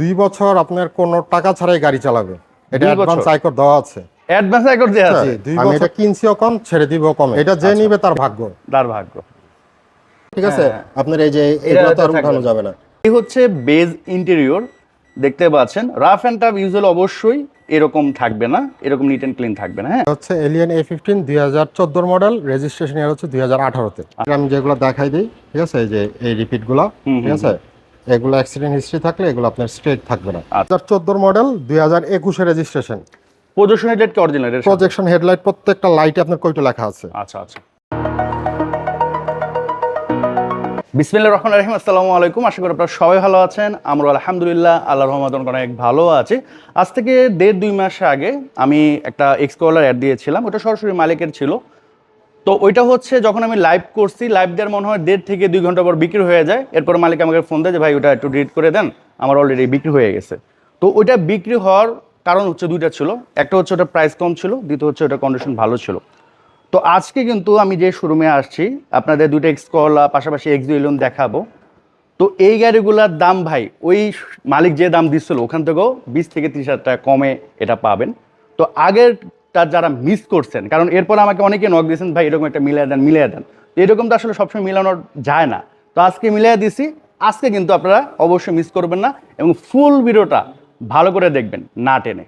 দুই বছর আপনার কোনো টাকা ছাড়াই গাড়ি চালাবে। এটা অ্যাডভান্স আয়কর দেওয়া আছে। অ্যাডভান্স আয় করতে আছে? আমি এটা কিনছিও কম ছেড়ে দিব কম। এটা যে নিবে তার ভাগ্য। তার ভাগ্য। ঠিক আছে আপনার এই যে এগুলো তো আর উঠানো যাবে না। এই হচ্ছে বেজ ইন্টেরিয়র দেখতে পাচ্ছেন। রাফ অ্যান্ড টাফ ইউজুয়াল অবশ্যই এরকম থাকবে না এরকম নিট অ্যান্ড ক্লিন থাকবে না হ্যাঁ। হচ্ছে এলিয়ান এ ফিফটিন দুই হাজার চোদ্দোর মডেল রেজিস্ট্রেশন ইয়ার হচ্ছে দুই হাজার আঠারোতে। আমি যেগুলো দেখাই দিই ঠিক আছে এই যে এই রিপিটগুলো ঠিক আছে? এগুলো অ্যাক্সিডেন্ট হিস্ট্রি থাকলে এগুলো আপনার স্ট্রেট থাকবে না। আচ্ছা। হাজার চোদ্দোর মডেল দুই হাজার একুশে রেজিস্ট্রেশন প্রদর্শনী ডেট কি অরিজিনাল প্রজেকশন হেডলাইট প্রত্যেকটা লাইটে আপনার কয়টা লেখা আছে? আচ্ছা আচ্ছা। বিসমিল্লাহ রহমান রহিম আসসালামু আলাইকুম। আশা করি আপনারা সবাই ভালো আছেন। আমরা আলহামদুলিল্লাহ আল্লাহ রহমত অনেক ভালো আছি। আজ থেকে দেড় দুই মাস আগে আমি একটা এক্সকলার অ্যাড দিয়েছিলাম। ওটা সরাসরি মালিকের ছিল। তো ওইটা হচ্ছে যখন আমি লাইভ করছি লাইভ দেওয়ার মনে হয় দেড় থেকে দুই ঘণ্টা পর বিক্রি হয়ে যায়। এরপর মালিক আমাকে ফোন দেয় যে, ভাই, ওটা একটু ডিলিট করে দেন, আমার অলরেডি বিক্রি হয়ে গেছে। তো ওইটা বিক্রি হওয়ার কারণ হচ্ছে দুইটা ছিল। একটা হচ্ছে ওটা প্রাইস কম ছিল, দ্বিতীয় হচ্ছে ওটা কন্ডিশন ভালো ছিল। তো আজকে কিন্তু আমি যে শোরুমে আসছি, আপনাদের দুটো এক্স কলা পাশাপাশি এক্স ইলেভেন দেখাবো। তো এই গাড়িগুলোর দাম ভাই, ওই মালিক যে দাম দিচ্ছিল, ওখান থেকেও বিশ থেকে ত্রিশ হাজার টাকা কমে এটা পাবেন। তো আগের তার যারা মিস করছেন কারণ এরপর আমাকে অনেকে নক দিয়েছেন ভাই এরকম একটা মিলিয়ে দেন মিলিয়ে দেন। এরকম তো আসলে সবসময় মিলানো যায় না। তো আজকে মিলিয়ে দিছি আজকে কিন্তু আপনারা অবশ্যই মিস করবেন না এবং ফুল ভিডিওটা ভালো করে দেখবেন না টেনে।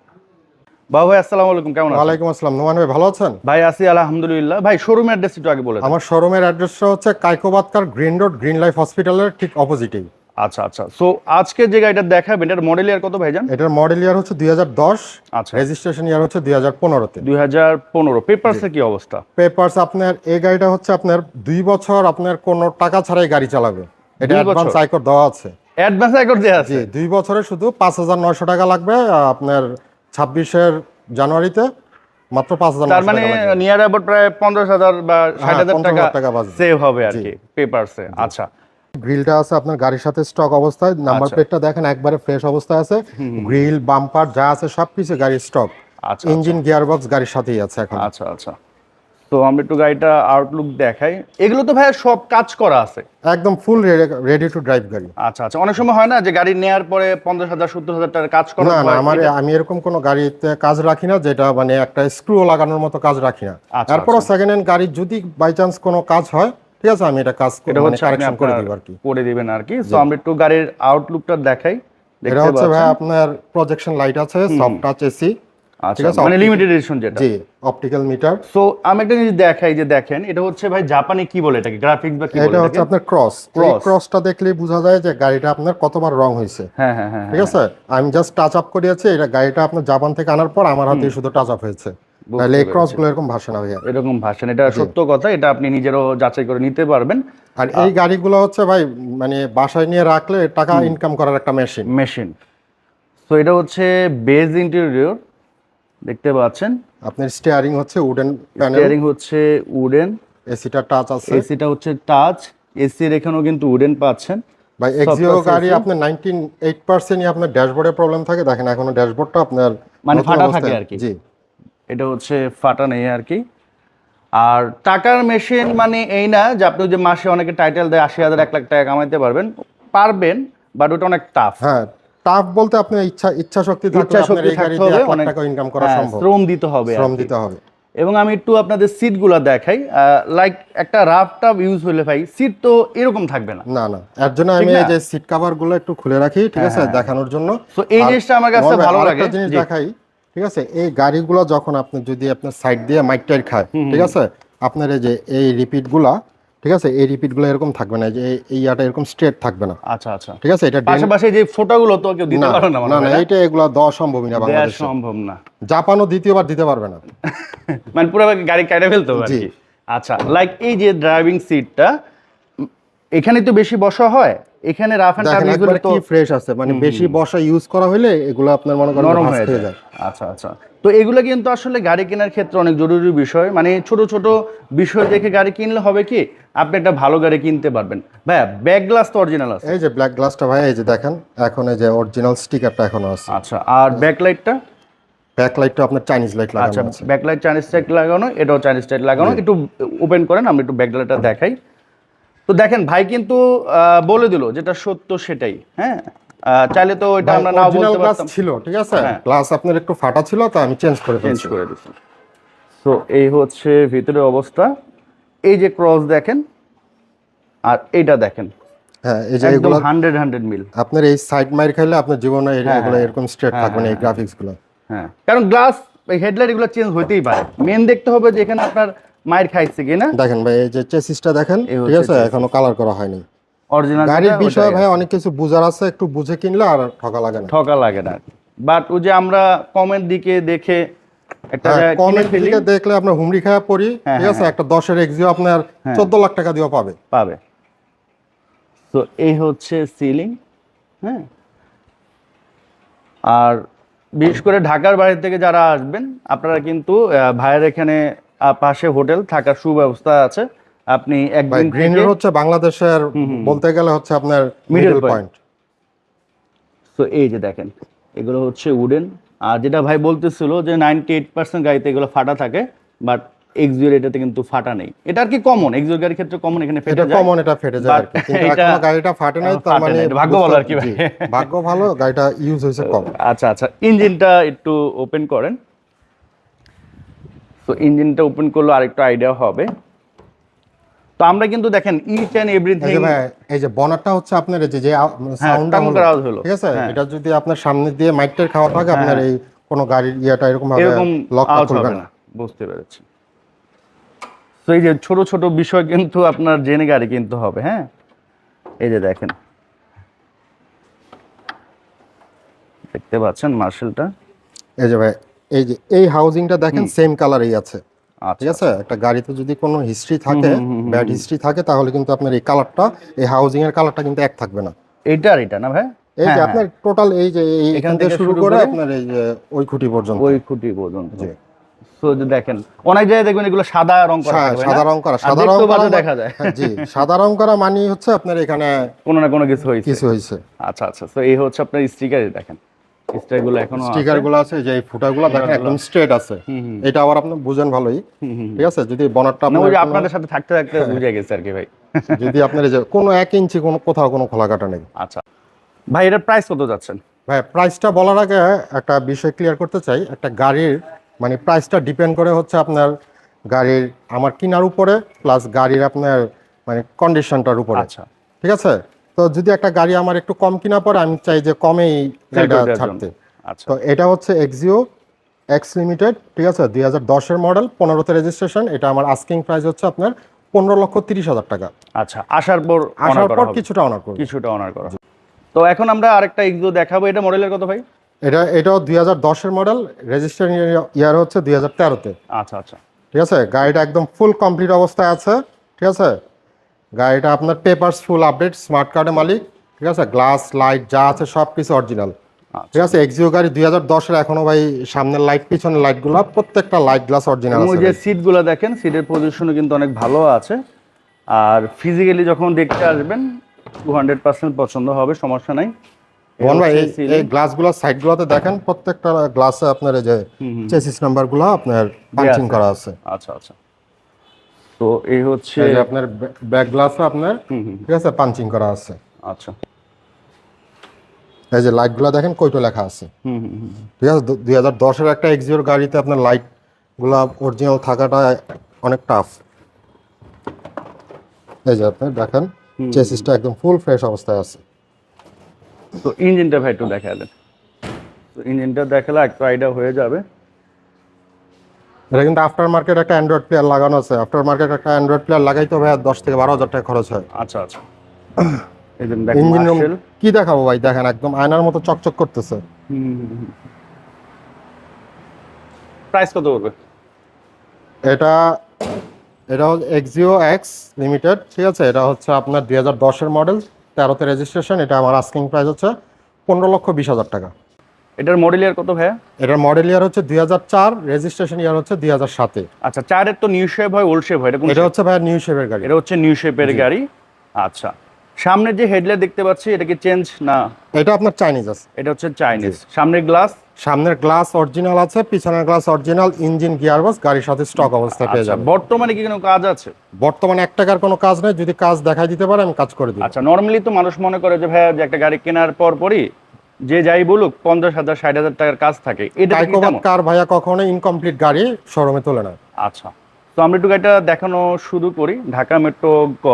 বাবু ভাই আসসালামু আলাইকুম কেমন আছেন? ওয়ালাইকুম আসসালাম। নোমান ভাই ভালো আছেন? ভাই আছি আলহামদুলিল্লাহ। ভাই শোরুম অ্যাড্রেস একটু আগে বলে আমার শোরুমের অ্যাড্রেসটা হচ্ছে কাইকোবাদকার গ্রিন রোড গ্রিন লাইফ হসপিটালের ঠিক অপোজিটেই আচ্ছা আচ্ছা। সো আজকে যে গাড়িটা দেখাবেন এটার মডেল ইয়ার কত ভাইজান? এটার মডেল ইয়ার হচ্ছে দুই হাজার দশ আচ্ছা। রেজিস্ট্রেশন ইয়ার হচ্ছে দুই হাজার পনেরোতে। দুই হাজার পনেরো। পেপারসের কি অবস্থা? পেপারস আপনার এই গাড়িটা হচ্ছে আপনার দুই বছর আপনার কোনো টাকা ছাড়াই গাড়ি চালাবে। এটা অ্যাডভান্স? আয়কর দেওয়া আছে। অ্যাডভান্স আয় করতে আছে? জি দুই বছরে শুধু পাঁচ হাজার নয়শো টাকা লাগবে আপনার ছাব্বিশের জানুয়ারিতে মাত্র পাঁচ হাজার তার মানে নিয়ার অ্যাবাউট প্রায় পঞ্চাশ হাজার বা ষাট হ্যাঁ, হাজার টাকা টাকা সেভ হবে আর কি পেপারসে আচ্ছা। গ্রিলটা আছে আপনার গাড়ির সাথে স্টক অবস্থায় নাম্বার আচ্ছা। প্লেটটা দেখেন একবারে ফ্রেশ অবস্থায় আছে। গ্রিল বাম্পার যা আছে সবকিছু গাড়ির স্টক ইঞ্জিন গিয়ার বক্স গাড়ির সাথেই আছে এখন। আচ্ছা আচ্ছা। তো আমরা একটু গাড়িটা আউটলুক দেখাই। এগুলো তো ভাইয়া সব কাজ করা আছে? একদম ফুল রেডি টু ড্রাইভ গাড়ি। আচ্ছা আচ্ছা। অনেক সময় হয় না যে গাড়ি নেওয়ার পরে পঞ্চাশ হাজার সত্তর হাজার টাকার কাজ করা না না আমার আমি এরকম কোনো গাড়িতে কাজ রাখি না যেটা মানে একটা স্ক্রু লাগানোর মতো কাজ রাখি না। তারপরও সেকেন্ড হ্যান্ড গাড়ির যদি বাই চান্স কোনো কাজ হয় ঠিক আছে আমি এটা কাজ এটা মানে হচ্ছে কারেকশন করে দিব আর কি। করে দিবেন আর কি। তো আমরা একটু গাড়ির আউটলুকটা দেখাই। এটা হচ্ছে ভাই আপনার প্রজেকশন লাইট আছে সফট টাচ এসি আচ্ছা মানে লিমিটেড এডিশন যেটা। জি অপটিক্যাল মিটার সো আমি একটা জিনিস দেখাই যে দেখেন এটা হচ্ছে ভাই জাপানি কি বলে এটাকে? গ্রাফিক্স বা কি বলে এটা হচ্ছে আপনার ক্রস Cross। ক্রসটা দেখলেই বোঝা যায় যে গাড়িটা আপনার কতবার রং হয়েছে। হ্যাঁ হ্যাঁ হ্যাঁ ঠিক আছে? আমি জাস্ট টাচ আপ করিয়েছি এটা গাড়িটা আপনার জাপান থেকে আনার পর আমার হাতে শুধু টাচ আপ হয়েছে। তাহলে এই ক্রসগুলো এরকম না ভাইয়া এরকম ভাষণ এটা সত্য কথা এটা আপনি নিজেরও যাচাই করে নিতে পারবেন। আর এই গাড়িগুলো হচ্ছে ভাই মানে বাসায় নিয়ে রাখলে টাকা ইনকাম করার একটা মেশিন মেশিন তো এটা হচ্ছে বেজ ইন্টেরিয়র দেখতে পাচ্ছেন। আপনার স্টিয়ারিং হচ্ছে উডেন প্যানেল স্টিয়ারিং হচ্ছে উডেন এসিটা টাচ আছে। এসিটা হচ্ছে টাচ এসির এখানেও কিন্তু উডেন পাচ্ছেন। ভাই এক্সিও গাড়ি আপনার 98% আপনার ড্যাশবোর্ডে প্রবলেম থাকে। দেখেন এখনও ড্যাশবোর্ডটা আপনার মানে ফাটা থাকে আর কি। জি। এটা হচ্ছে ফাটা নেই আর কি। আর টাকার মেশিন মানে এই না যে আপনি যে মাসে অনেকে টাইটেল দেয় আশি হাজার এক লাখ টাকা কামাইতে পারবেন। পারবেন বাট ওটা অনেক টাফ হ্যাঁ টাফ বলতে আপনার ইচ্ছা ইচ্ছা শক্তি ইচ্ছা শক্তি থাকতে হবে। অনেক টাকা ইনকাম করা হ্যাঁ, সম্ভব। শ্রম দিতে হবে শ্রম দিতে হবে। এবং আমি একটু আপনাদের সিটগুলো দেখাই। লাইক একটা রাফ টাফ ইউজ হলে ভাই সিট তো এরকম থাকবে না। না না এর জন্য আমি এই যে সিট কভারগুলো একটু খুলে রাখি ঠিক আছে দেখানোর জন্য। তো এই জিনিসটা আমার কাছে ভালো লাগে। জিনিস দেখাই ঠিক আছে? এই গাড়িগুলো যখন আপনি যদি আপনার সাইড দিয়ে মাইক টাইট খায় ঠিক আছে? আপনার এই যে এই রিপিটগুলা ঠিক আছে? এই রিপিটগুলো এরকম থাকবে না যে এই- ইয়াটা এরকম স্ট্রেট থাকবে না। আচ্ছা আচ্ছা। ঠিক আছে? এটা পাশাপাশি যে ফটোগুলো তো কেউ দিতে না পারে না মনে না না? এটা এগুলো দেওয়া সম্ভবই না বাংলাদেশে। সম্ভব না। জাপানও দ্বিতীয়বার দিতে পারবে না। মানে পুরো গাড়ি কেটে ফেলতে হবে। আচ্ছা লাইক এই যে ড্রাইভিং সিটটা এখানে তো বেশি বসা হয়? এখানে রাফ এন্ড টাফ এগুলো কি ফ্রেশ আছে মানে বেশি বসা ইউজ করা হলে এগুলো আপনার মনে করেন নরম হয়ে যায়। আচ্ছা আচ্ছা। তো এগুলো কিন্তু আসলে গাড়ি কেনার ক্ষেত্রে অনেক জরুরি বিষয়। মানে ছোট ছোট বিষয় দেখে গাড়ি কিনলে হবে কি আপনি একটা ভালো গাড়ি কিনতে পারবেন। ভাইয়া ব্যাক গ্লাস তো অরিজিনাল আছে। এই যে ব্ল্যাক গ্লাসটা ভাই এই যে দেখেন এখন এই যে অরিজিনাল স্টিকারটা এখনও আছে। আচ্ছা আর ব্যাক লাইটটা ব্যাক লাইটটা আপনার চাইনিজ লাইট আচ্ছা লাগানো আছে। ব্যাক লাইট চাইনিজ টাইট লাগানো এটাও চাইনিজ লাইট লাগানো। একটু ওপেন করেন আমি একটু ব্যাক লাইটটা দেখাই। তো দেখেন ভাই কিন্তু বলে দিল যেটা সত্য সেটাই হ্যাঁ? চাইলে তো ওইটা আমরা নাও বলতে পারতাম। ছিল ঠিক আছে? হ্যাঁ। গ্লাস আপনার একটু ফাটা ছিল তো আমি চেঞ্জ করে চেঞ্জ করে দিচ্ছি। তো এই হচ্ছে ভিতরের অবস্থা। এই যে ক্রস দেখেন আর এইটা দেখেন। হ্যাঁ এই যে এগুলো হান্ড্রেড হান্ড্রেড মিল আপনার এই সাইড মাইর খাইলে আপনার জীবনে হ্যাঁ, এগুলো হ্যাঁ। এরকম স্ট্রেট থাকবে না এই গ্রাফিক্সগুলো। হ্যাঁ। কারণ গ্লাস হেডলাইট এগুলো চেঞ্জ হতেই পারে। মেন দেখতে হবে যে এখানে আপনার মায়ের খাইছে কিনা দেখেন ভাই এই যে চেসিসটা দেখেন ঠিক আছে? এখনও কালার করা হয়নি। অরিজিনাল গাড়ির বিষয়ে ভাই অনেক কিছু বুঝার আছে একটু বুঝে কিনলে আর ঠকা লাগে না। ঠকা লাগে না। বাট ওই যে আমরা কমের দিকে দেখে একটা হ্যাঁ, কমের দিকে দেখলে আপনার হুমড়ি পড়ি হ্যাঁ, ঠিক আছে? একটা দশের এক্সিও আপনার চোদ্দ লাখ টাকা দিয়েও পাবে। পাবে। তো এই হচ্ছে সিলিং হ্যাঁ? আর বিশেষ করে ঢাকার বাইরে থেকে যারা আসবেন আপনারা কিন্তু ভাইয়ের এখানে পাশে হোটেল থাকার সুব্যবস্থা আছে। আপনি একদিন গ্রিন হচ্ছে বাংলাদেশের বলতে গেলে হচ্ছে আপনার মিডল পয়েন্ট তো এই যে দেখেন এগুলো হচ্ছে উডেন আর যেটা ভাই বলতেছিল যে নাইনটি এইট পার্সেন্ট গাড়িতে এগুলো ফাটা থাকে বাট এক্সিওর এটাতে কিন্তু ফাটা নেই। এটা আর কি কমন এক্সিওর গাড়ির ক্ষেত্রে কমন এখানে ফেটে এটা যায়। কমন এটা ফেটে যায় আর কি। কিন্তু এটা- এখনও গাড়িটা ফাটে নাই তার মানে ভাগ্য ভালো আর কি ভাই। ভাগ্য ভালো গাড়িটা ইউজ হয়েছে কম আচ্ছা আচ্ছা। ইঞ্জিনটা একটু ওপেন করেন। তো ইঞ্জিনটা ওপেন করলে আরেকটু আইডিয়া হবে। তো আমরা কিন্তু দেখেন ইচ এই এভরিথিং এই যে বনারটা হচ্ছে আপনার এই যে সাউন্ডটা টাং হলো। ঠিক আছে? হ্যাঁ। এটা যদি আপনার সামনে দিয়ে মাইকটার খাওয়া থাকে আপনার এই কোনো গাড়ির ইয়েটা এরকম ভাবে খুলবে না। না বুঝতে পেরেছি। তো এই যে ছোট ছোট বিষয় কিন্তু আপনার জেনে গাড়ি কিনতে হবে হ্যাঁ? এই যে দেখেন। দেখতে পাচ্ছেন মার্শালটা? এই যে ভাই এই যে এই হাউজিংটা দেখেন সেম কালারই আছে। আচ্ছা। ঠিক আছে? একটা গাড়িতে যদি কোনো হিস্ট্রি থাকে ব্যাড হিস্ট্রি থাকে তাহলে কিন্তু আপনার এই কালারটা এই হাউজিং এর কালারটা কিন্তু এক থাকবে না। আর এটা না ভাই? এই হ্যাঁ, যে হ্যাঁ। আপনার টোটাল এই যে এখান থেকে শুরু করে আপনার এই যে ওই খুঁটি পর্যন্ত। ওই খুঁটি পর্যন্ত। জি। তো দেখেন অনেক জায়গায় দেখবেন এগুলো সাদা রং করা সাদা না? রং করা সাদা রং করা দেখা যায়। হ্যাঁ, জি সাদা রং করা মানে হচ্ছে আপনার এখানে কোনো না কোনো কিছু হয়েছে। কিছু হয়েছে। আচ্ছা আচ্ছা। তো এই হচ্ছে আপনার স্টিকারই দেখেন। স্টিকারগুলো এখনও আছে। স্টিকার আছে যে এই ফুটাগুলো দেখেন একদম স্ট্রেট আছে। এটা আবার আপনি বুঝেন ভালোই। ঠিক আছে? যদি বনারটা না ওই আপনার যে কোনো- আপনাদের সাথে থাকতে থাকতে বুঝে গেছে আর কি ভাই। যদি আপনার যে কোনো ইঞ্চি কোনো কোথাও কোনো খোলা কাটা নেই। আচ্ছা। ভাই এটার প্রাইস কত যাচ্ছেন? ভাই প্রাইসটা বলার আগে একটা বিষয় ক্লিয়ার করতে চাই। একটা গাড়ির মানে প্রাইসটা ডিপেন্ড করে হচ্ছে আপনার গাড়ির আমার কেনার উপরে প্লাস গাড়ির আপনার মানে কন্ডিশনটার উপরে। আচ্ছা। ঠিক আছে? তো যদি একটা গাড়ি আমার একটু কম কিনা পরে আমি চাই যে কমেই গাড়িটা ছাড়তে। আচ্ছা। তো এটা হচ্ছে এক্সিও এক্স লিমিটেড ঠিক আছে? দুই হাজার দশের মডেল পনেরোতে রেজিস্ট্রেশন এটা আমার আস্কিং প্রাইস হচ্ছে আপনার পনেরো লক্ষ তিরিশ হাজার টাকা। আচ্ছা আসার পর আসার পর কিছুটা অনার করব। কিছুটা অনার করা তো এখন আমরা আরেকটা এক্সো দেখাবো এটা মডেলের কত ভাই? এটা এটাও দুই হাজার দশের মডেল রেজিস্ট্রেশন ইয়ার হচ্ছে দুই হাজার তেরোতে। আচ্ছা আচ্ছা। ঠিক আছে? গাড়িটা একদম ফুল কমপ্লিট অবস্থায় আছে ঠিক আছে? গাড়িটা আপনার পেপারস ফুল আপডেট স্মার্ট কার্ডের মালিক ঠিক আছে? গ্লাস লাইট যা আছে সব কিছু অরিজিনাল। ঠিক আছে? এক্সিও গাড়ি দুই হাজার দশের এখনও ভাই সামনের লাইট পিছনের লাইটগুলো প্রত্যেকটা লাইট গ্লাস অরিজিনাল ওই যে সিটগুলো দেখেন সিটের পজিশনও কিন্তু অনেক ভালো আছে। আর ফিজিক্যালি যখন দেখতে আসবেন টু হান্ড্রেড পার্সেন্ট পছন্দ হবে সমস্যা নাই। এই মোহন ভাই হচ্ছে এই- গ্লাসগুলো সাইডগুলোতে দেখেন প্রত্যেকটা গ্লাসে আপনার এই যে চেসিস নাম্বারগুলো আপনার পাঞ্চিং করা আছে। আচ্ছা আচ্ছা। তো এই হচ্ছে আপনার ব্যাক গ্লাসে আপনার ঠিক আছে? পাঞ্চিং করা আছে। আচ্ছা। এই যে লাইটগুলো দেখেন কইটো লেখা আছে। ঠিক আছে? দুই হাজার দশের একটা এক্সিওর গাড়িতে আপনার লাইটগুলো অরিজিনাল থাকাটা অনেক টাফ এই যে আপনি দেখেন চেসিসটা একদম ফুল ফ্রেশ অবস্থায় আছে। তো ইঞ্জিনটা ভাই একটু দেখা দেন তো ইঞ্জিনটা দেখালে একটু আইডিয়া হয়ে যাবে। এটা কিন্তু আফটার মার্কেট একটা অ্যান্ড্রয়েড প্লেয়ার লাগানো আছে। আফটার মার্কেট একটা অ্যান্ড্রয়েড প্লেয়ার লাগাইতে ভাই দশ থেকে বারো হাজার টাকা খরচ হয়। আচ্ছা আচ্ছা। ইঞ্জিন রুম কি দেখাবো ভাই? দেখেন একদম আয়নার মতো চকচক করতেছে। প্রাইস কত পড়বে? এটা এটা হচ্ছে এক্সিও এক্স লিমিটেড ঠিক আছে? এটা হচ্ছে আপনার দুই হাজার দশের মডেল তেরোতে রেজিস্ট্রেশন এটা আমার আস্কিং প্রাইস হচ্ছে পনেরো লক্ষ বিশ হাজার টাকা। এটার মডেল ইয়ার কত ভাইয়া? এটার মডেল ইয়ার হচ্ছে দুই হাজার চার রেজিস্ট্রেশন ইয়ার হচ্ছে দুই হাজার সাতে। আচ্ছা চারের তো নিউ শেপ হয় ওল্ড শেপ হয় এটা কোন এটা হচ্ছে ভাই নিউ শেপের গাড়ি। এটা হচ্ছে নিউ শেপের গাড়ি। আচ্ছা সামনের যে হেডলাইট দেখতে পাচ্ছি এটা কি চেঞ্জ না? এটা আপনার চাইনিজ আছে। এটা হচ্ছে চাইনিজ সামনের গ্লাস সামনের গ্লাস অরিজিনাল আছে পিছনের গ্লাস অরিজিনাল ইঞ্জিন গিয়ারবক্স গাড়ির সাথে স্টক অবস্থায় পেয়ে যাবেন। বর্তমানে কি কোনো কাজ আছে? বর্তমানে এক টাকার কোনো কাজ নেই যদি কাজ দেখাই দিতে পারে আমি কাজ করে দিই আচ্ছা নরমালি তো মানুষ মনে করে যে ভাইয়া যে একটা গাড়ি কেনার পর পরই যে যাই বলুক পঞ্চাশ হাজার ষাট হাজার টাকার কাজ থাকে। এটা? কার ভাইয়া কখনো ইনকমপ্লিট গাড়ি শোরুমে তোলে না? আচ্ছা। তো আমরা একটু গাড়িটা দেখানো শুরু করি। ঢাকা মেট্রো গ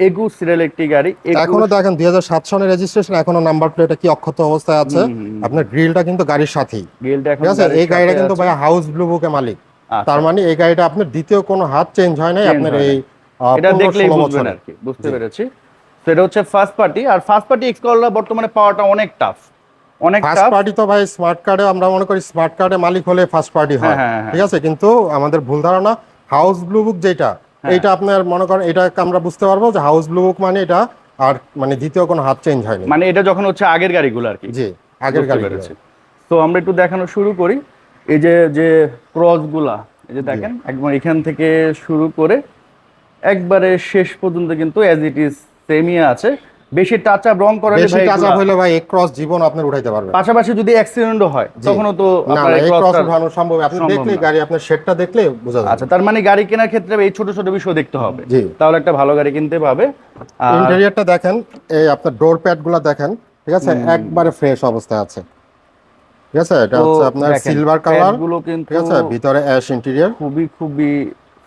এগু সিরিয়াল একটি গাড়ি এখনও দেখেন দুই হাজার সাত সনের রেজিস্ট্রেশন এখনও নাম্বার প্লেটটা কি অক্ষত অবস্থায় আছে। আপনার গ্রিলটা কিন্তু গাড়ির সাথেই। এখন ঠিক আছে? এই গাড়িটা কিন্তু। ভাইয়া হাউস ব্লু বুকে মালিক। আচ্ছা, তার মানে এই গাড়িটা আপনার দ্বিতীয় কোনো হাত চেঞ্জ হয় নাই আপনার এই এটা দেখলেই বুঝবেন আর কি বুঝতে পেরেছি। এটা হচ্ছে ফার্স্ট পার্টি আর ফার্স্ট পার্টি এক্সকলার বর্তমানে পাওয়াটা অনেক টাফ অনেক ফার্স্ট পার্টি তো ভাই স্মার্ট কার্ডে আমরা মনে করি স্মার্ট কার্ডে মালিক হলে ফার্স্ট পার্টি হয়। হ্যাঁ, হ্যাঁ, হ্যাঁ। ঠিক আছে? কিন্তু আমাদের ভুল ধারণা হাউস ব্লু বুক যেটা। এইটা আপনার মনে করেন এটা আমরা বুঝতে পারব যে হাউস ব্লু বুক মানে এটা আর মানে দ্বিতীয় কোনো হাত চেঞ্জ হয়নি। মানে এটা যখন হচ্ছে আগের গাড়িগুলো আর কি। জি আগের গাড়ি পেরেছি। তো আমরা একটু দেখানো শুরু করি। এই যে যে ক্রসগুলা এই যে দেখেন একবার এখান থেকে শুরু করে একবারে শেষ পর্যন্ত কিন্তু অ্যাজ ইট ইজ সেমই আছে। বেশি টাচ আপ রং করালে বেশি টাচ এগুলা- হলে ভাই এক ক্রস জীবন আপনি উঠাইতে পারবেন। পাশাপাশি যদি অ্যাক্সিডেন্টও হয় তখনও তো আপনার এই ক্রস উঠানো সম্ভব আপনি দেখলে গাড়ি আপনার শেডটা দেখলে বোঝা যাবে। আচ্ছা তার মানে গাড়ি কেনার ক্ষেত্রে এই ছোট ছোট বিষয় দেখতে হবে। তাহলে একটা ভালো গাড়ি কিনতে পাবে। ইন্টেরিয়রটা দেখেন এই আপনার ডোর প্যাডগুলা দেখেন ঠিক আছে? একবারে ফ্রেশ অবস্থায় আছে। ঠিক আছে? এটা হচ্ছে আপনার সিলভার কালারগুলো কিন্তু ঠিক আছে? ভিতরে অ্যাশ ইন্টেরিয়র খুবই খুবই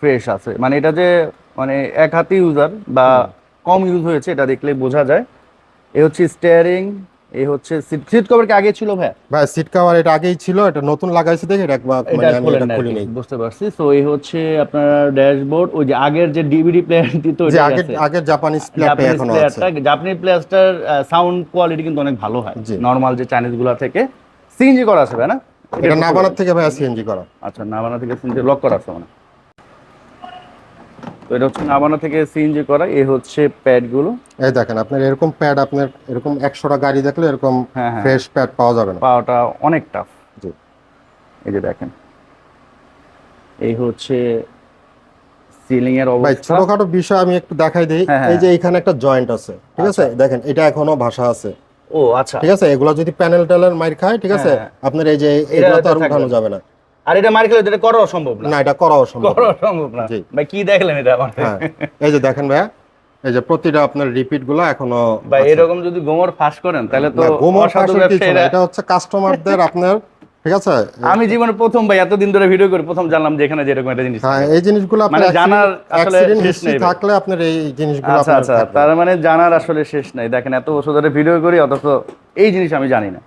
ফ্রেশ আছে। মানে এটা যে মানে এক হাতি ইউজার বা কম ইউজ হয়েছে এটা দেখলে বোঝা যায়। এ হচ্ছে স্টিয়ারিং এই হচ্ছে সিট সিট কভার কি আগে ছিল ভাই ভাই সিট কভার এটা আগেই ছিল এটা নতুন লাগাইছে দেখে এটা একবার মানে আমি এটা খুলি নেই বুঝতে পারছি। তো এই হচ্ছে আপনার ড্যাশবোর্ড ওই যে আগের যে ডিভিডি প্লেয়ারটি তো যে আছে। আগের জাপানিজ প্লেয়ারটা এখনও আছে। জাপানিজ প্লেয়ারটার সাউন্ড কোয়ালিটি কিন্তু অনেক ভালো হয়। নর্মাল যে চাইনিজগুলা থেকে। সিএনজি করা আছে ভাই না? এটা নাবানার থেকে ভাই সিএনজি করা। আচ্ছা নাবানা থেকে সিএনজি লক করা আছে মানে। তো এটা হচ্ছে নাবানা থেকে সিএনজি করা এই হচ্ছে এই দেখেন আপনার এরকম প্যাড আপনার এরকম একশোটা গাড়ি দেখলে এরকম হ্যাঁ, হ্যাঁ। ফ্রেশ প্যাড পাওয়া যাবে না। পাওয়াটা অনেক টাফ জি। এই যে দেখেন এই হচ্ছে সিলিং এর ভাই অবস্থা। ছোটখাটো বিষয় আমি একটু দেখাই দিই। হ্যাঁ। এই যে এখানে একটা জয়েন্ট আছে ঠিক আছে? দেখেন এটা এখনও ভাষা আছে। ও আচ্ছা। ঠিক আছে? এগুলো যদি প্যানেল ট্যানেল মাইর খায় ঠিক আছে। আপনার এই যে এগুলো তো আর উঠানো যাবে না। আর এটা মার্কেট এটা করা সম্ভব না। না এটা করাও সম্ভব না। করা সম্ভব না। ভাই কি দেখলেন এটা আমার হ্যাঁ এই যে দেখেন ভাইয়া এই যে প্রতিটা আপনার রিপিটগুলো এখনও ভাই এরকম যদি গোমর ফাঁস করেন তাহলে তো গোমর ব্যবসায়ীরা- এটা হচ্ছে কাস্টমারদের আপনার ঠিক আছে? আমি জীবনে প্রথম ভাই এতদিন ধরে ভিডিও করে প্রথম জানলাম যে এখানে যে এরকম একটা জিনিস হ্যাঁ এই জিনিসগুলো মানে জানার আসলে শেষ নেই থাকলে আপনার এই জিনিসগুলো আচ্ছা আচ্ছা তার মানে জানার আসলে শেষ নাই। দেখেন এত বছর ধরে ভিডিও করি অথচ এই জিনিস আমি জানি না।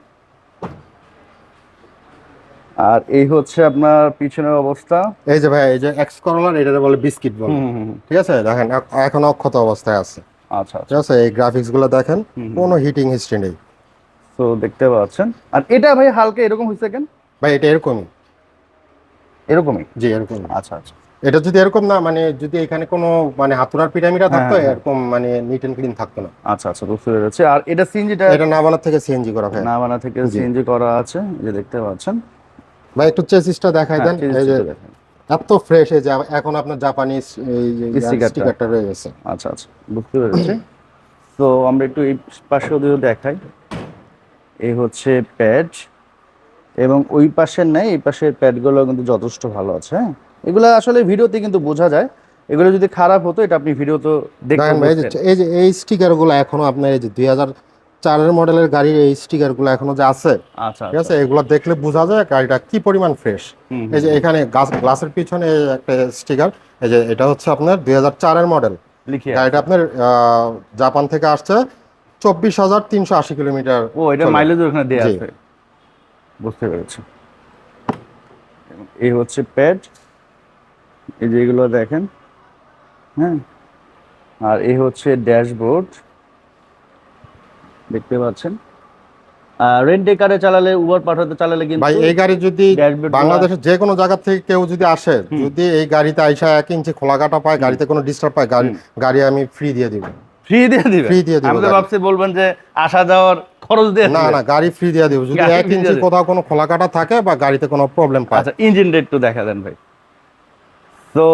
আর এই হচ্ছে আপনার পিছনের অবস্থা। এই যে ভাই এই যে এক্স করলার এটা বলে বিস্কিট বলে। ঠিক আছে? দেখেন এখন অক্ষত অবস্থায় আছে। আচ্ছা আচ্ছা। ঠিক আছে? এই গ্রাফিক্সগুলো দেখেন কোনো হিটিং হিস্ট্রি নেই। তো দেখতে পাচ্ছেন। আর এটা ভাই হালকা এরকম হয়েছে কেন? ভাই এটা এরকমই। এরকমই? জি এরকম আচ্ছা আচ্ছা। এটা যদি এরকম না মানে যদি এখানে কোনো মানে হাতুড়ার পিরামিডা থাকতো হ্যাঁ, হ্যাঁ। এরকম মানে নিট এন্ড ক্লিন থাকতো না। আচ্ছা আচ্ছা বুঝতে পেরেছি। আর এটা সিএনজিটা এটা না বানার থেকে সিএনজি করা ভাই। নাভানা থেকে সিএনজি করা আছে যে দেখতে পাচ্ছেন। ভাই একটু চেসিসটা দেখাই দেন। হ্যাঁ, এই যে এত ফ্রেশ এই যে এখন আপনার জাপানিজ এই যে স্টিকারটা। রয়ে গেছে। আচ্ছা আচ্ছা বুঝতে পেরেছি। তো আমরা একটু এই পাশে ওদিকে দেখাই। এই হচ্ছে প্যাড এবং ওই পাশের নেই এই পাশের প্যাডগুলো কিন্তু যথেষ্ট ভালো আছে হ্যাঁ? এগুলো আসলে ভিডিওতে কিন্তু বোঝা যায়। এগুলো যদি খারাপ হতো এটা আপনি ভিডিও তো দেখতে এই যে- এই যে এই স্টিকারগুলো এখনও আপনার এই যে দুই হাজার চারের মডেলের গাড়ির এই স্টিকারগুলো এখনও যে আছে আচ্ছা ঠিক আছে এগুলো দেখলে বোঝা যায় গাড়িটা কি পরিমাণ ফ্রেশ এই যে এখানে গ্লাসের পিছনে একটা স্টিকার এই যে এটা হচ্ছে আপনার দুই হাজার চারের মডেল গাড়িটা আপনার জাপান থেকে আসছে চব্বিশ হাজার তিনশো আশি কিলোমিটার ও এটা মাইলেজ ওখানে দেওয়া আছে। বুঝতে পেরেছি। এই হচ্ছে প্যাড এই যে এগুলো দেখেন হ্যাঁ? আর এই হচ্ছে ড্যাশবোর্ড দেখতে পাচ্ছেন। রেন্টে কারে চালালে উবার পাঠাতে চালালে কিন্তু ভাই এই গাড়ি যদি বাংলাদেশের যে কোনো জায়গা থেকে কেউ যদি আসে যদি এই গাড়িতে আইসা এক ইঞ্চি খোলা কাটা পায় গাড়িতে কোনো ডিস্টার্ব পায় গাড়ি গাড়ি আমি ফ্রি দিয়ে দিব। ফ্রি দিয়ে দিবে? Free দিয়ে দিবো আমি তো ভাবছি বলবেন যে আসা যাওয়ার খরচ দিয়ে না না গাড়ি ফ্রি দিয়ে দিব। যদি এক ইঞ্চি কোথাও কোনো খোলা কাটা থাকে বা গাড়িতে কোনো প্রবলেম পায়। আচ্ছা ইঞ্জিন রেট একটু দেখা দেন ভাই। তো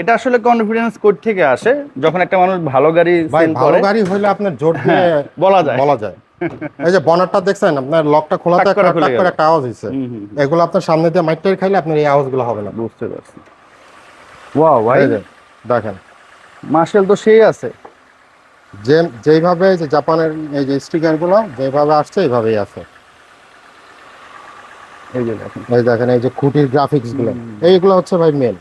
এটা আসলে কনফিডেন্স কোড থেকে আসে? যখন একটা মানুষ ভালো গাড়ি ভালো গাড়ি হইলে আপনার জোর দিয়ে হ্যাঁ, বলা যায়। বলা যায়। এই যে বনারটা দেখছেন আপনার লকটা খোলাতে একটা টাক করে একটা আওয়াজ হইছে। এগুলো আপনার সামনে দিয়ে মাইকটাই খাইলে আপনার এই আওয়াজগুলো হবে না। বুঝতে পারছি। ওয়াও ভাই। দেখেন। মার্শাল তো সেই আছে। যে যেইভাবে যে জাপানের এই যে স্টিকারগুলো যেভাবে আসছে এইভাবেই আছে। এই যে দেখেন। এই দেখেন এই যে খুঁটির গ্রাফিক্সগুলো এইগুলো হচ্ছে ভাই মেন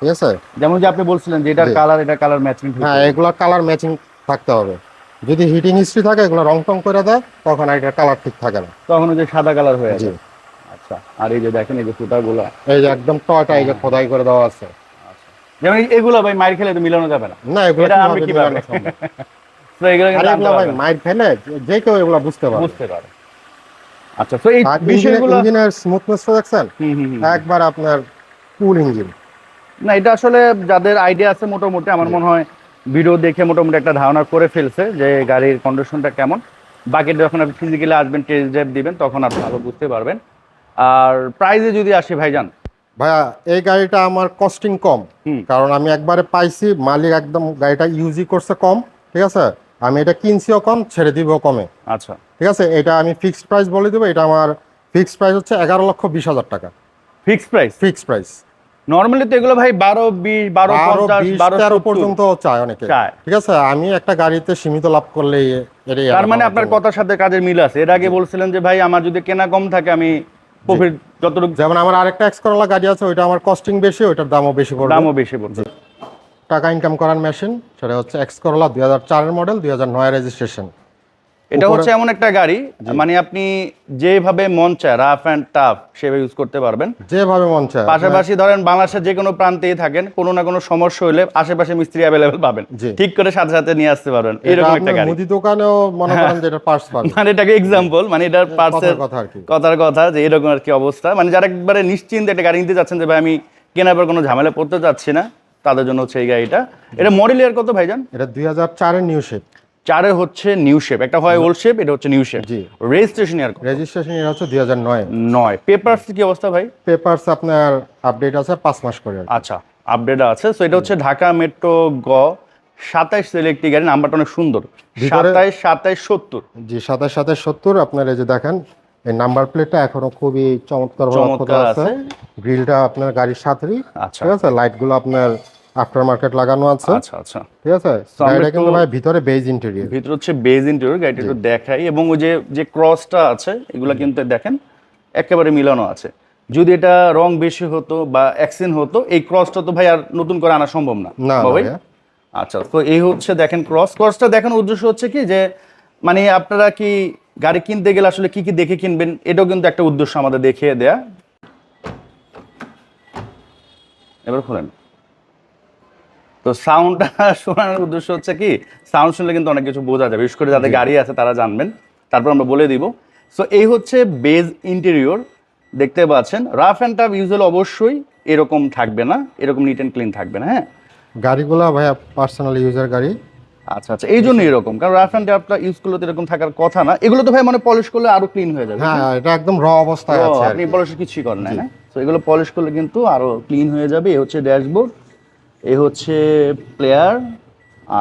ঠিক আছে? যেমন যে আপনি বলছিলেন যে এটার কালার এটা কালার ম্যাচিং হ্যাঁ এগুলোর কালার ম্যাচিং থাকতে হবে। যদি হিটিং হিস্ট্রি থাকে এগুলো রং টং করে দেয় তখন এটার কালার ঠিক থাকে না। তখন ওই যে সাদা কালার হয়ে যায় আচ্ছা আর এই যে দেখেন এই যে ফুটাগুলো এই যে একদম টয়টা এই যে খোদাই করে দেওয়া আছে। যেমন এগুলো ভাই মাইর খেলে তো মিলানো যাবে না। না এগুলো এটা আমি কীভাবে? তো এগুলো এগুলো ভাই মাইর ফেলে যে- কেউ এগুলো বুঝতে পারে বুঝতে পারে আচ্ছা তো এই বিষয়গুলো ইঞ্জিনের স্মুথনেসটা দেখছেন? হুম, হুম, হুম। একবার আপনার কুল ইঞ্জিন না এটা আসলে যাদের আইডিয়া আছে মোটামুটি আমার মনে হয় ভিডিও দেখে মোটামুটি একটা ধারণা করে ফেলছে যে গাড়ির কন্ডিশনটা কেমন। বাকিটা যখন আপনি ফিজিক্যালি আসবেন টেস্ট ড্রাইভ দিবেন তখন আপনি ভালো বুঝতে পারবেন। আর প্রাইজে যদি আসে ভাইজান? ভাইয়া এই গাড়িটা আমার কস্টিং কম। কারণ আমি একবারে পাইছি মালিক একদম গাড়িটা ইউজই করছে কম ঠিক আছে? আমি এটা কিনছিও কম ছেড়ে দিব কমে। আচ্ছা। ঠিক আছে? এটা আমি ফিক্সড প্রাইস বলে দেবো এটা আমার ফিক্সড প্রাইস হচ্ছে এগারো লক্ষ বিশ হাজার টাকা। Fixed price fixed price normally তো এগুলো ভাই বারো বিশ বারো বারো বারো পর্যন্ত চায় অনেকে। ঠিক আছে? আমি একটা গাড়িতে সীমিত লাভ করলেই এটাই তার মানে আপনার কথার সাথে কাজের মিল আছে। এর আগে বলছিলেন যে ভাই আমার যদি কেনা কম থাকে আমি প্রফিট যতটুকু যেমন আমার আরেকটা এক্স করলা গাড়ি আছে ওইটা আমার কস্টিং বেশি ওইটার দামও বেশি পড়বে। দামও বেশি পড়ছে টাকা ইনকাম করার মেশিন সেটা হচ্ছে এক্স করলা দুই হাজার চারের মডেল দুই হাজার নয় রেজিস্ট্রেশন এটা হচ্ছে এমন একটা গাড়ি মানে আপনি যেভাবে মন চায় রাফ অ্যান্ড টাফ সেভাবে ইউজ করতে পারবেন। যেভাবে মন চায় পাশাপাশি ধরেন বাংলাদেশের যে কোনো প্রান্তেই থাকেন কোনো না কোনো সমস্যা হলে আশেপাশে মিস্ত্রি অ্যাভেলেবেল পাবেন। ঠিক করে সাথে সাথে নিয়ে আসতে পারবেন। এরকম একটা গাড়ি। মুদি দোকানেও মনে করেন যে এটা পার্টস পাবেন। মানে এটাকে এক্সাম্পল মানে এটার পার্সের কথার কথা আর কি। কথার কথা যে এরকম আর কি অবস্থা। মানে যারা একবারে নিশ্চিন্তে একটা গাড়ি নিতে যাচ্ছেন যে ভাই আমি কেনার পর কোনো ঝামেলা পড়তে চাচ্ছি না তাদের জন্য হচ্ছে এই গাড়িটা। এটা মডেল ইয়ার কত ভাইজান? এটা দুই হাজার চারের নিউ শেপ চারে হচ্ছে নিউ শেপ একটা হয় ওল্ড শেপ এটা হচ্ছে নিউ শেপ জি। রেজিস্ট্রেশন ইয়ার রেজিস্ট্রেশন এটা হচ্ছে দুই হাজার নয়। নয়। পেপারস কি অবস্থা ভাই? পেপারস আপনার আপডেট আছে পাঁচ মাস করে আচ্ছা আপডেট আছে। সো এটা হচ্ছে ঢাকা মেট্রো গ সাতাইশ একটি গাড়ি। নাম্বারটা অনেক সুন্দর। ভিতরে- সাতাইশ সাতাইশ সত্তর। জি সাতাশ সাতাশ সত্তর। আপনার এই যে দেখেন এই নাম্বার প্লেটটা এখনও খুবই চমৎকার আছে। আছে। গ্রিলটা আপনার গাড়ির সাথেই আচ্ছা। ঠিক আছে? লাইটগুলো আপনার আফটার মার্কেট লাগানো আছে। আচ্ছা আচ্ছা। ঠিক আছে? গাড়িটা কিন্তু ভাই ভিতরে বেজ ইন্টেরিয়র ভিতরে হচ্ছে বেজ ইন্টেরিয়র গাড়িটা একটু দেখাই। এবং ওই যে যে ক্রসটা আছে এগুলো কিন্তু দেখেন একেবারে মিলানো আছে। যদি এটা রং বেশি হতো বা অ্যাক্সিডেন্ট হতো এই ক্রসটা তো ভাই আর নতুন করে আনা সম্ভব না। না, ভাই? আচ্ছা তো এই হচ্ছে দেখেন ক্রস ক্রসটা দেখানোর উদ্দেশ্য হচ্ছে কি যে মানে আপনারা কি গাড়ি কিনতে গেলে আসলে কি কি দেখে কিনবেন? এটাও কিন্তু একটা উদ্দেশ্য আমাদের দেখিয়ে দেয়া। এবার খোলেন। তো সাউন্ডটা শোনানোর উদ্দেশ্য হচ্ছে কি সাউন্ড শুনলে কিন্তু অনেক কিছু বোঝা যাবে বিশেষ করে যাদের গাড়ি আছে তারা জানবেন। তারপর আমরা বলে দিব। সো এই হচ্ছে বেজ ইন্টেরিয়র দেখতে পাচ্ছেন। রাফ অ্যান্ড টাফ ইউজুয়াল অবশ্যই এরকম থাকবে না এরকম নিট অ্যান্ড ক্লিন থাকবে না হ্যাঁ? গাড়িগুলো ভাইয়া পার্সোনাল ইউজার গাড়ি। আচ্ছা আচ্ছা এই জন্য এরকম। কারণ রাফ অ্যান্ড টাফটা ইউজ করলে তো এরকম থাকার কথা না। এগুলো তো ভাই মানে পলিশ করলে আরও ক্লিন হয়ে যাবে। হ্যাঁ এটা একদম র অবস্থায় আছে আপনি পলিশ কিছুই করেন না না তো এগুলো পলিশ করলে কিন্তু আরও ক্লিন হয়ে যাবে। এই হচ্ছে ড্যাশবোর্ড এই হচ্ছে প্লেয়ার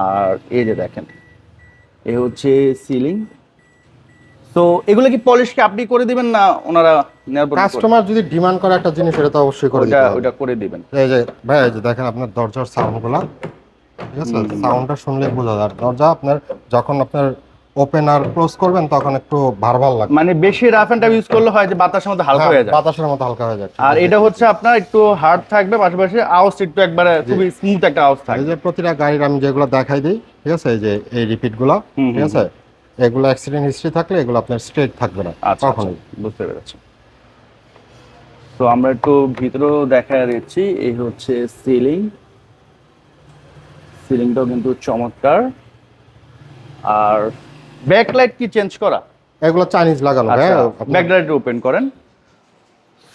আর এই যে দেখেন এ হচ্ছে সিলিং তো এগুলো কি পলিশ কি আপনি করে দিবেন না ওনারা কাস্টমার যদি ডিমান্ড করে একটা জিনিস এটা তো অবশ্যই করে দিবেন ওটা করে দিবেন। এই যে ভাই এই যে দেখেন আপনার দরজার সাউন্ডগুলো ঠিক আছে? সাউন্ডটা শুনলে বোঝা যায়। আর দরজা আপনার যখন আপনার ওপেন আর ক্লোজ করবেন তখন একটু ভারভার লাগে মানে বেশি রাফ এন্ড ইউজ করলে হয় যে বাতাসের মধ্যে হালকা হয়ে যায়। হ্যাঁ, বাতাসের মতো হালকা হয়ে যায়। আর এটা হচ্ছে আপনার একটু হার্ড থাকবে পাশাপাশি আওয়াজ একটু একবারে খুবই স্মুথ একটা আওয়াজ এই থাকবে। যে প্রতিটা গাড়ির আমি যেগুলো দেখাই দিই ঠিক আছে এই যে এই রিপিটগুলো ঠিক আছে এগুলো অ্যাক্সিডেন্ট হিস্ট্রি থাকলে এগুলো আপনার স্ট্রেট থাকবে না আচ্ছা আচ্ছা, কখনোই। বুঝতে পেরেছি। তো আমরা একটু ভিতরেও দেখা দিচ্ছি এই হচ্ছে সিলিং সিলিংটাও কিন্তু চমৎকার। আর ব্যাকলাইট কি চেঞ্জ করা? এগুলো চাইনিজ লাগানো আচ্ছা হ্যাঁ। ব্যাকলাইট ওপেন করেন।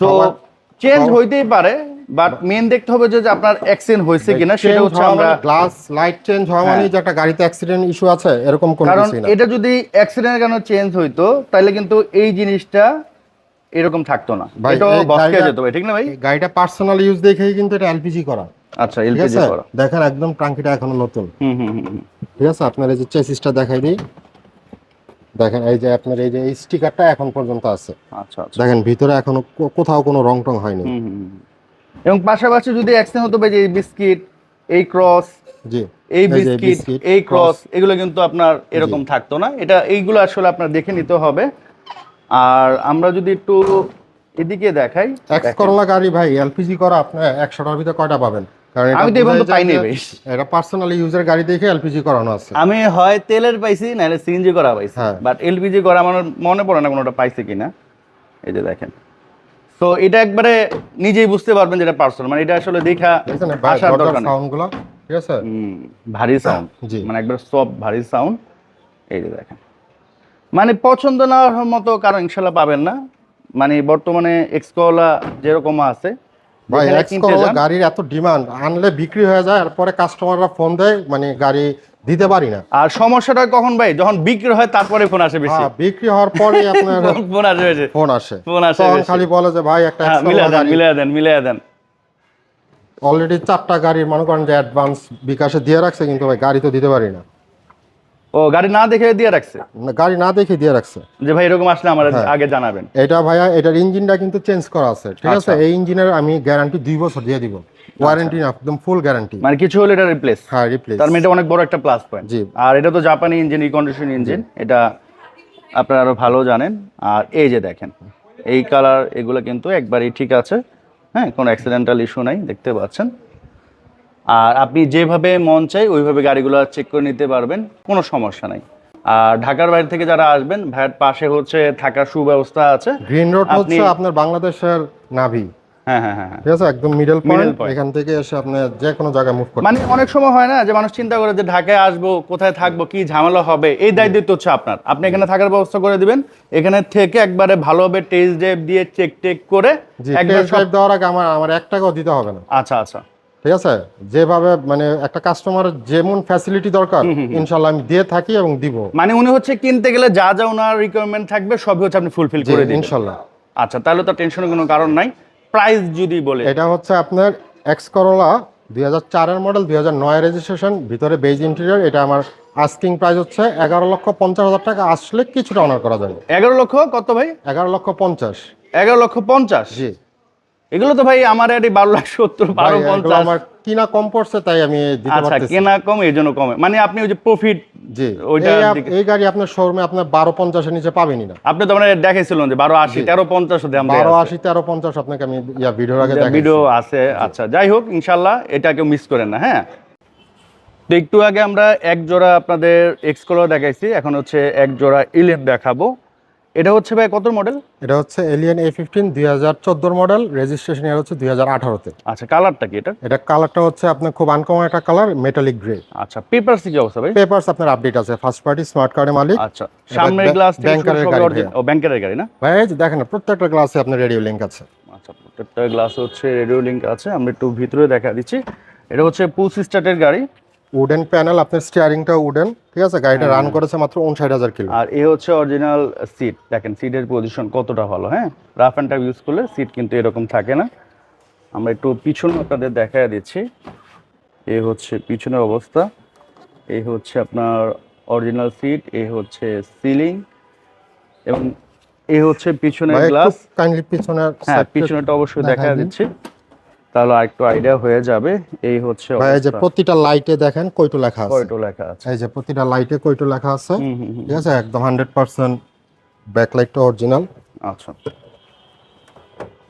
সবার- চেঞ্জ হইতেই পারে বাট মেন দেখতে হবে যে আপনার অ্যাক্সিডেন্ট হয়েছে কিনা সেটা হচ্ছে আমরা গ্লাস লাইট চেঞ্জ হওয়া মানে যে একটা গাড়িতে অ্যাক্সিডেন্ট ইস্যু আছে এরকম কোনো কারণ কিছুই না। এটা যদি অ্যাক্সিডেন্টের কারণে চেঞ্জ হইতো তাহলে কিন্তু এই জিনিসটা এরকম থাকতো না। এটা বসকে যেত ভাই ঠিক না ভাই? গাড়িটা পার্সোনাল ইউজ দেখেই কিন্তু এটা এলপিজি করা। আচ্ছা এলপিজি করা। দেখেন একদম টাঙ্কিটা এখনও নতুন। হুম হুম হুম, হুম। ঠিক আছে? আপনার এই যে চেসিসটা দেখাই দিই। দেখেন এই যে আপনার এই যে এই স্টিকারটা এখন পর্যন্ত আছে। আচ্ছা আচ্ছা। দেখেন ভিতরে এখনও কোথাও কোনো রং টং হয়নি। এবং পাশাপাশি যদি অ্যাক্সিডেন্ট হতো ভাই যে এই বিস্কিট এই ক্রস জি। এই বিস্কিট এই ক্রস। এগুলো কিন্তু আপনার এরকম থাকতো না। এটা এইগুলো আসলে আপনার দেখে নিতে হবে। আর আমরা যদি একটু এদিকে দেখাই এক্স করলা গাড়ি ভাই এলপিজি করা আপনি একশোটার ভিতরে কয়টা পাবেন? আমি তো এই পর্যন্ত বোঝাই যায় পাইনি ভাই। এটা পার্সোনাল ইউজের গাড়ি দেখে এলপিজি করানো আছে। আমি হয় তেলের পাইছি নাহলে সিএনজি করা পাইছি। হ্যাঁ। বাট এলপিজি করা আমার মনে পড়ে না কোনোটা পাইছি কিনা। এই যে দেখেন। তো এটা একবারে নিজেই বুঝতে পারবেন যেটা পার্সোনাল মানে এটা আসলে দেখা আসার দরকার নেই। ঠিক আছে? ভারী সাউন্ড মানে একবার সব ভারী সাউন্ড এই যে দেখেন। মানে পছন্দ না হওয়ার মতো কারণ ইনশাল্লাহ পাবেন না। মানে বর্তমানে এক্সকোলা যেরকম আছে ভাই এক্স গাড়ির এত ডিমান্ড আনলে বিক্রি হয়ে যায় আর পরে কাস্টমাররা ফোন দেয় মানে গাড়ি দিতে পারি না। আর সমস্যাটা কখন ভাই? যখন বিক্রি হয় তারপরে ফোন আসে বেশি। হ্যাঁ, বিক্রি হওয়ার পরে আপনার ফোন আসে বেশি। ফোন আসে। ফোন আসে তখন খালি বলে যে ভাই একটা হ্যাঁ X মিলে দেন গাড়ি মিলে দেন মিলে দেন। অলরেডি চারটা গাড়ির মনে করেন যে অ্যাডভান্স বিকাশে দিয়ে রাখছে কিন্তু ভাই গাড়ি তো দিতে পারি না। ও গাড়ি না দেখে দিয়ে রাখছে? গাড়ি না দেখে দিয়ে রাখছে। যে ভাই এরকম আসলে আমার হ্যাঁ। আগে জানাবেন। এটা ভাইয়া এটার ইঞ্জিনটা কিন্তু চেঞ্জ করা আছে ঠিক আছে? আচ্ছা। এই ইঞ্জিনের আমি গ্যারান্টি দুই বছর দিয়ে দিব। ওয়ারেন্টি একদম ফুল গ্যারান্টি মানে কিছু হলে এটা রিপ্লেস হ্যাঁ রিপ্লেস তার মানে এটা অনেক বড় একটা প্লাস পয়েন্ট জি। আর এটা তো জাপানি ইঞ্জিন রিকন্ডিশন ইঞ্জিন এটা আপনারা আরও ভালো জানেন। আর এই যে দেখেন এই কালার এগুলো কিন্তু একবারই ঠিক আছে। হ্যাঁ কোনো অ্যাক্সিডেন্টাল ইস্যু নাই দেখতে পাচ্ছেন। আর আপনি যেভাবে মন চাই ওইভাবে গাড়িগুলো চেক করে নিতে পারবেন কোনো সমস্যা নাই। আর ঢাকার বাইরে থেকে যারা আসবেন ভাইয়ের পাশে হচ্ছে থাকার সুব্যবস্থা আছে। গ্রিন রোড হচ্ছে আপনার বাংলাদেশের নাভি। হ্যাঁ হ্যাঁ হ্যাঁ ঠিক আছে? একদম মিডল পয়েন্ট এখান থেকে এসে আপনি যে কোনো জায়গায় মুভ করতে মানে অনেক সময় হয় না যে মানুষ চিন্তা করে যে ঢাকায় আসব কোথায় থাকব কি ঝামেলা হবে? এই দায়িত্ব হচ্ছে আপনার। আপনি এখানে থাকার ব্যবস্থা করে দিবেন। এখানে থেকে একবারে ভালোভাবে টেস্ট ড্রাইভ দিয়ে চেক টেক করে একবার ড্রাইভ দেওয়ার আগে আমার আমার এক টাকাও দিতে হবে না। আচ্ছা আচ্ছা। ঠিক আছে? যেভাবে মানে একটা কাস্টমার যেমন ফ্যাসিলিটি দরকার ইনশাল্লাহ আমি দিয়ে থাকি এবং দিব। মানে উনি হচ্ছে কিনতে গেলে যা যা ওনার রিকোয়ারমেন্ট থাকবে সবই হচ্ছে আপনি ফুলফিল করে দিন ইনশাল্লাহ আচ্ছা তাহলে তো টেনশনের কোনো কারণ নাই। প্রাইস যদি বলে এটা হচ্ছে আপনার এক্স করোলা দুই হাজার চারের মডেল দুই হাজার নয় রেজিস্ট্রেশন ভিতরে বেজ ইন্টেরিয়র এটা আমার আস্কিং প্রাইস হচ্ছে এগারো লক্ষ পঞ্চাশ হাজার টাকা। আসলে কিছুটা অনার করা যাবে। এগারো লক্ষ কত ভাই? এগারো লক্ষ পঞ্চাশ। এগারো লক্ষ পঞ্চাশ। জি। এগুলো তো ভাই আমার এই বারো লাখ সত্তর বারো পঞ্চাশ। আমার কিনা কম পড়ছে তাই আমি আচ্ছা কেনা কম এই জন্য কমে। মানে আপনি ওই যে প্রফিট জি। এই গাড়ি আপনার শোরুমে আপনার বারো পঞ্চাশের নিচে পাবেনই না। আপনি তো মানে দেখাইছিলেন যে বারো আশি তেরো পঞ্চাশ বারো আশি তেরো পঞ্চাশ আপনাকে আমি ইয়া ভিডিওর আগে ভিডিও আছে আচ্ছা যাই হোক ইনশাল্লাহ এটা কেউ মিস করেন না হ্যাঁ? তো একটু আগে আমরা এক জোড়া আপনাদের এক্সকোলার দেখাইছি এখন হচ্ছে এক জোড়া ইলেন দেখাবো। এটা হচ্ছে ভাই কত মডেল এটা হচ্ছে এলিয়ান এ ফিফটিন দুই হাজার চোদ্দোর মডেল রেজিস্ট্রেশন ইয়ার হচ্ছে দুই হাজার আঠারোতে। আচ্ছা কালারটা কি এটা? এটা কালারটা হচ্ছে আপনার খুব আনকমন একটা কালার মেটালিক গ্রে আচ্ছা পেপারস কি অবস্থা ভাই? পেপারস আপনার আপডেট আছে ফার্স্ট পার্টি স্মার্ট কার্ডের মালিক। আচ্ছা সামনের গ্লাস ব্যাংকারের গাড়ি। ও ব্যাংকের গাড়ি না? ভাই দেখেন প্রত্যেকটা গ্লাসে আপনার রেডিও লিঙ্ক আছে। আচ্ছা প্রত্যেকটা গ্লাস হচ্ছে রেডিও লিঙ্ক আছে আমরা একটু ভিতরে দেখা দিচ্ছি। এটা হচ্ছে পুস স্টার্টের গাড়ি। উডেন প্যানেল আপনার স্টিয়ারিংটা উডেন ঠিক আছে? গাড়িটা রান করেছে মাত্র উনষাট হাজার কিলো। আর এ হচ্ছে অরিজিনাল সিট দেখেন সিটের পজিশন কতটা ভালো হ্যাঁ? রাফ অ্যান্ড টাইপ ইউজ করলে সিট কিন্তু এরকম থাকে না। আমরা একটু পিছন আপনাদের দেখা দিচ্ছি। এ হচ্ছে পিছনের অবস্থা। এই হচ্ছে আপনার অরিজিনাল সিট এ হচ্ছে সিলিং এবং এ হচ্ছে পিছনের গ্লাস কাইন্ডলি পিছনের হ্যাঁ পিছনেরটা অবশ্যই দেখা দেখায় দিচ্ছি। তাহলে আরেকটু আইডিয়া হয়ে যাবে। এই হচ্ছে এই যে প্রতিটা লাইটে দেখেন কয়টো লেখা আছে। কয়টো লেখা আছে। এই যে প্রতিটা লাইটে কয়টো লেখা আছে। ঠিক আছে? একদম হান্ড্রেড পার্সেন্ট ব্যাকলাইটটা অরিজিনাল আচ্ছা।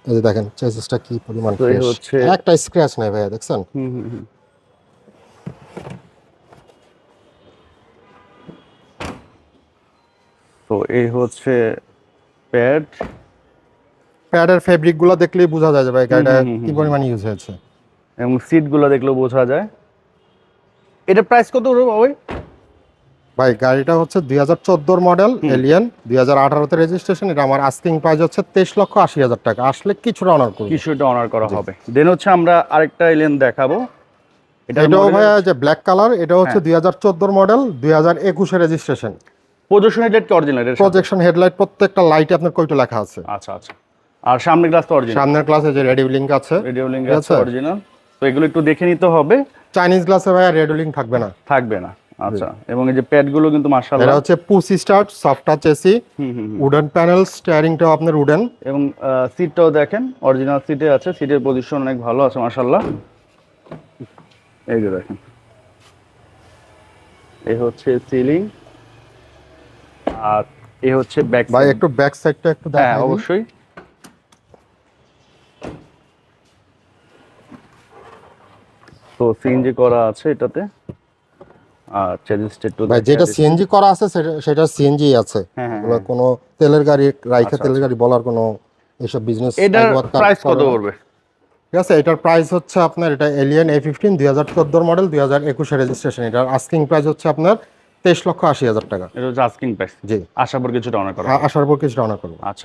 এই যে দেখেন চেসিসটা কি পরিমাণ। হচ্ছে- একটা স্ক্র্যাচ নাই ভাইয়া দেখছেন? হুম হুম হুম। তো এই হচ্ছে প্যাড প্যাডের ফেব্রিকগুলো দেখলেই বোঝা যায় ভাই গাড়িটা হুম, কি পরিমাণ ইউজ হয়েছে। এবং সিটগুলো দেখলেও বোঝা যায়। এটা প্রাইস কত ওই ভাই গাড়িটা হচ্ছে দুই হাজার চোদ্দোর মডেল এলিয়ান দুই হাজার আঠারোতে রেজিস্ট্রেশন এটা আমার আস্কিং প্রাইস হচ্ছে তেইশ লক্ষ আশি হাজার টাকা। আসলে কিছুটা অনার করব কিছুটা অনার করা হবে। দেন হচ্ছে আমরা আরেকটা এলিয়েন দেখাবো। এটা এটাও ভাইয়া যে ব্ল্যাক কালার এটা হচ্ছে দুই হাজার চোদ্দোর মডেল দুই হাজার একুশে রেজিস্ট্রেশন এটা কি অরিজিনাল প্রজেকশন হেডলাইট প্রত্যেকটা লাইটে আপনার কয়টো লেখা আছে? আচ্ছা আচ্ছা। আর সামনের গ্লাস তো অরিজিনাল সামনের ক্লাসে যে রেডিও লিঙ্ক আছে। রেডিও ঠিক আছে? অরিজিনাল তো এগুলো একটু দেখে নিতে হবে। চাইনিজ গ্লাসে ভাই রেডিও লিঙ্ক থাকবে না। থাকবে না। আচ্ছা এবং এই যে প্যাডগুলো কিন্তু মাশাআল্লাহ। এটা হচ্ছে push start soft touch AC হুম হুম হুম। উডেন প্যানেল স্টিয়ারিংটাও আপনার উডেন এবং সিটটাও দেখেন অরিজিনাল সিটে আছে সিটের পজিশন অনেক ভালো আছে মাশাআল্লাহ। এই যে দেখেন। এই হচ্ছে সিলিং আর এই হচ্ছে ব্যাক ভাই একটু ব্যাক সাইডটা একটু হ্যাঁ দেখাই অবশ্যই। তো সিএনজি করা আছে এটাতে। আর চ্যাজিস্ট একটু ভাই যেটা সিএনজি করা আছে সেটা সেটা সিএনজি আছে। হ্যাঁ, হ্যাঁ, কোনো তেলের গাড়ি রাইখা তেলের গাড়ি বলার কোনো এসব বিজনেস এটার প্রাইস কত পড়বে? ঠিক আছে এটার প্রাইস হচ্ছে আপনার এটা এলিয়ান এ ফিফটিন দুই হাজার চোদ্দোর মডেল দুই হাজার একুশে রেজিস্ট্রেশন এটার আস্কিং প্রাইস হচ্ছে আপনার তেইশ লক্ষ আশি হাজার টাকা। এটা হচ্ছে আস্কিং প্রাইস জি। আশা করি কিছুটা অনেক করা আ- আসার পর কিছুটা অনার করব। আচ্ছা।